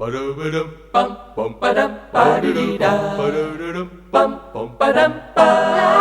Ba-da-ba-dum, bum, bum, ba-dum, ba-da-dum, bum, ba-da-dum, bum, bum, ba-dum, ba.